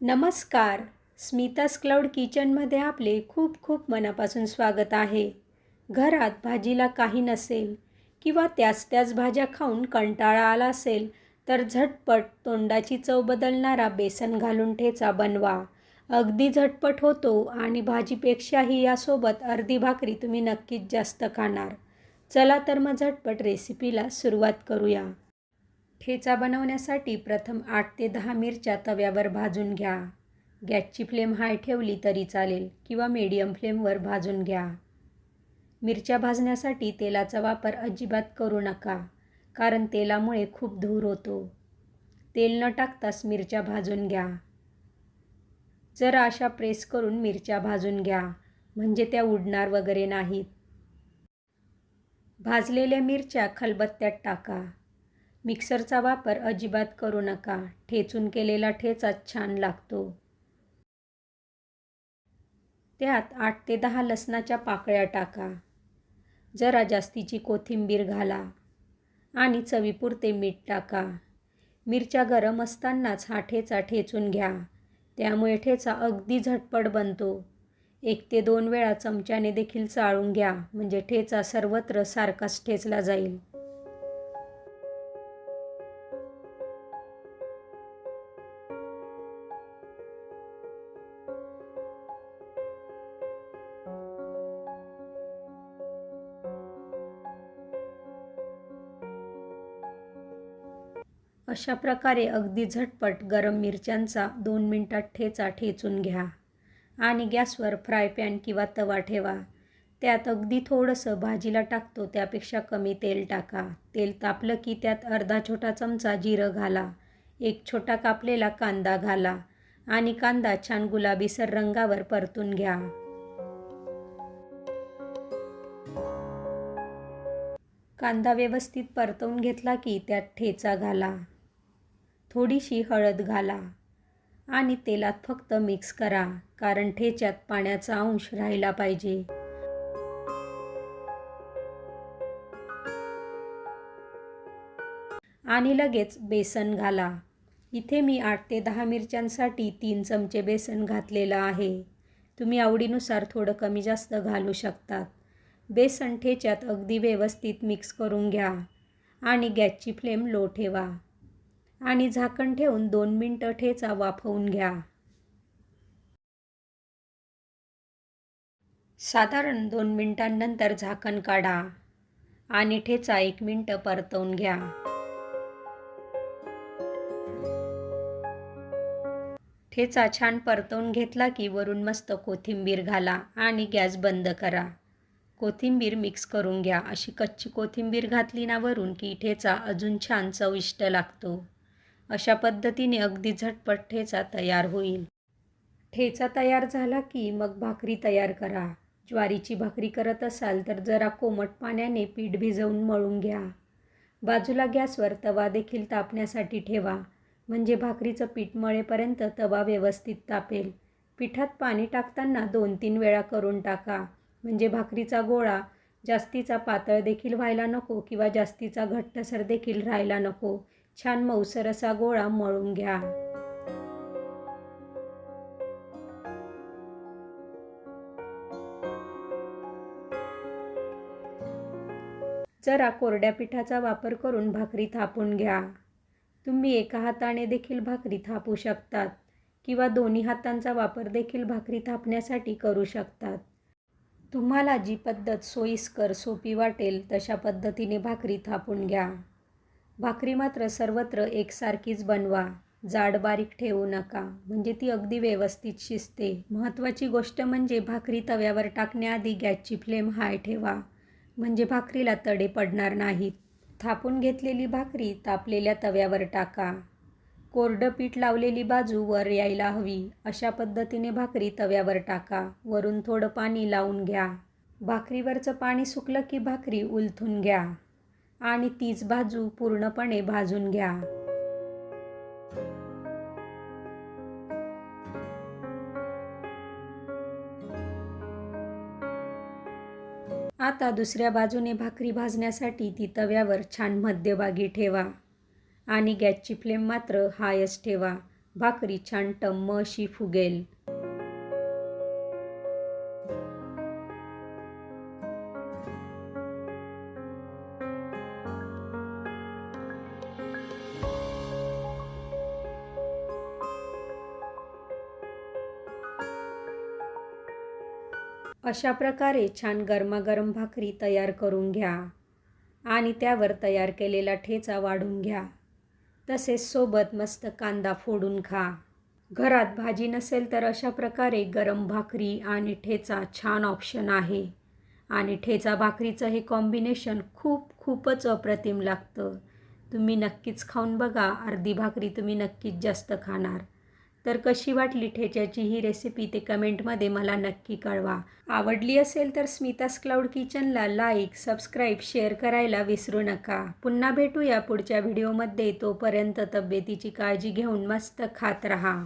नमस्कार. स्मितास क्लाउड किचनमध्ये आपले खूप खूप मनापासून स्वागत आहे. घरात भाजीला काही नसेल किंवा त्याच त्याच भाज्या खाऊन कंटाळा आला असेल तर झटपट तोंडाची चव बदलणारा बेसन घालून ठेचा बनवा. अगदी झटपट होतो आणि भाजीपेक्षाही यासोबत अर्धी भाकरी तुम्ही नक्कीच जास्त खाणार. चला तर मग झटपट रेसिपीला सुरुवात करूया. ठेचा बनवण्यासाठी प्रथम आठ ते दहा मिरच्या तव्यावर भाजून घ्या. गॅसची फ्लेम हाय ठेवली तरी चालेल किंवा मीडियम फ्लेमवर भाजून घ्या. मिरच्या भाजण्यासाठी तेलाचा वापर अजिबात करू नका कारण तेलामुळे खूप धूर होतो. तेल न टाकताच मिरच्या भाजून घ्या. जर अशा प्रेस करून मिरच्या भाजून घ्या म्हणजे त्या उडणार वगैरे नाहीत. भाजलेल्या मिरच्या खलबत्त्यात टाका. मिक्सरचा वापर अजिबात करू नका. ठेचून केलेला ठेचाच छान लागतो. त्यात आठ ते दहा लसणाच्या पाकळ्या टाका. जरा जास्तीची कोथिंबीर घाला आणि चवीपुरते मीठ टाका. मिरच्या गरम असतानाच हा ठेचा ठेचून घ्या. त्यामुळे ठेचा अगदी झटपट बनतो. एक ते दोन वेळा चमच्याने देखील चाळून घ्या म्हणजे ठेचा सर्वत्र सारखाच ठेचला जाईल. अशा प्रकारे अगदी झटपट गरम मिरच्यांचा दोन मिनटात ठेचा ठेचून घ्या आणि गॅसवर फ्राय पॅन किंवा तवा ठेवा. त्यात अगदी थोडंसं भाजीला टाकतो त्यापेक्षा कमी तेल टाका. तेल तापलं की त्यात अर्धा छोटा चमचा जिरं घाला एक छोटा कापलेला कांदा घाला आणि कांदा छान गुलाबीसर रंगावर परतून घ्या. कांदा व्यवस्थित परतवून घेतला की त्यात ठेचा घाला. थोडीशी हळद घाला आणि तेलात फक्त मिक्स करा कारण ठेच्यात पाण्याचा अंश राहिला पाहिजे. आणि लगेच बेसन घाला. इथे मी आठ ते दहा मिरच्यांसाठी तीन चमचे बेसन घातलेलं आहे. तुम्ही आवडीनुसार थोडं कमी जास्त घालू शकतात. बेसन ठेच्यात अगदी व्यवस्थित मिक्स करून घ्या आणि गॅसची फ्लेम लो ठेवा. आणि झाकण ठेवून दोन मिनटं ठेचा वाफवून घ्या. साधारण दोन मिनटांनंतर झाकण काढा आणि ठेचा एक मिनटं परतवून घ्या. ठेचा छान परतवून घेतला की वरून मस्त कोथिंबीर घाला आणि गॅस बंद करा. कोथिंबीर मिक्स करून घ्या. अशी कच्ची कोथिंबीर घातली ना वरून की ठेचा अजून छान चविष्ट लागतो. अशा पद्धतीने अगदी झटपट ठेचा तयार होईल. ठेचा तयार झाला की मग भाकरी तयार करा. ज्वारीची भाकरी करत असाल तर जरा कोमट पाण्याने पीठ भिजवून मळून घ्या. बाजूला गॅसवर तवा देखील तापण्यासाठी ठेवा. म्हणजे भाकरीचं पीठ मळेपर्यंत तवा व्यवस्थित तापेल. पिठात पाणी टाकताना दोन तीन वेळा करून टाका. म्हणजे भाकरीचा गोळा जास्तीचा पातळ देखील व्हायला नको किंवा जास्तीचा घट्टसर देखील राहायला नको. छान मऊसर असा गोळा मळून घ्या. जरा कोरड्या पिठाचा वापर करून भाकरी थापून घ्या. तुम्ही एका हाताने देखील भाकरी थापू शकतात किंवा दोन्ही हातांचा वापर देखील भाकरी थापण्यासाठी करू शकतात. तुम्हाला जी पद्धत सोयीस्कर सोपी वाटेल तशा पद्धतीने भाकरी थापून घ्या. भाकरी मात्र सर्वत्र एकसारखीच बनवा. जाड बारीक ठेवू नका. म्हणजे ती अगदी व्यवस्थित शिजते. महत्त्वाची गोष्ट म्हणजे भाकरी तव्यावर टाकण्याआधी गॅसची फ्लेम हाय ठेवा. म्हणजे भाकरीला तडे पडणार नाहीत. थापून घेतलेली भाकरी तापलेल्या तव्यावर टाका. कोरडं पीठ लावलेली बाजू वर यायला हवी. अशा पद्धतीने भाकरी तव्यावर टाका. वरून थोडं पाणी लावून घ्या. भाकरीवरचं पाणी सुकलं की भाकरी उलथून घ्या. आणि तीच बाजू पूर्णपणे भाजून घ्या. आता दुसऱ्या बाजूने भाकरी भाजण्यासाठी ती तव्यावर छान मध्यभागी ठेवा आणि गॅसची फ्लेम मात्र हायच ठेवा. भाकरी छान टम्म अशी फुगेल. अशा प्रकारे छान गरमागरम भाकरी तयार करून घ्या आणि त्यावर तयार केलेला ठेचा वाढून घ्या. तसेच सोबत मस्त कांदा फोडून खा. घरात भाजी नसेल तर अशा प्रकारे गरम भाकरी आणि ठेचा छान ऑप्शन आहे. आणि ठेचा भाकरीचं हे कॉम्बिनेशन खूप खूपच अप्रतिम लागतं. तुम्ही नक्कीच खाऊन बघा. अर्धी भाकरी तुम्ही नक्कीच जास्त खाणार. तर कशी वाटली ठेच्याची ही रेसिपी ते कमेंटमध्ये मला नक्की कळवा. आवडली असेल तर स्मितास क्लाउड किचनला लाईक सबस्क्राईब शेअर करायला विसरू नका. पुन्हा भेटूया पुढच्या व्हिडिओमध्ये तोपर्यंत तब्येतीची काळजी घेऊन मस्त खात रहा.